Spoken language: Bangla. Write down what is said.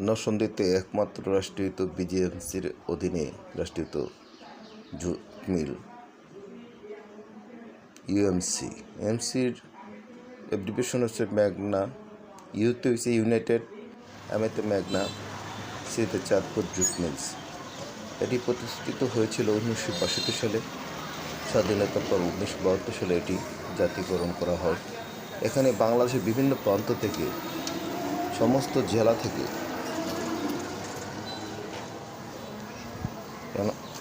নরসন্দিতে একমাত্র রাষ্ট্রায়ত্ত বিজিএমসির অধীনে রাষ্ট্রায়ত্ত জুট মিল ইউএমসি। এমসির অ্যাব্রিভিয়েশন হচ্ছে ম্যাগনা। ইউতে হচ্ছে ইউনাইটেড, এমএতে ম্যাগনা, সিতে চাঁদপুর জুট মিলস এটি প্রতিষ্ঠিত হয়েছিল উনিশশো বাষট্টি সালে। স্বাধীনতার পর উনিশশো বাহাত্তর সালে এটি জাতীয়করণ করা হয়। এখানে বাংলাদেশের বিভিন্ন প্রান্ত থেকে, সমস্ত জেলা থেকে 行了。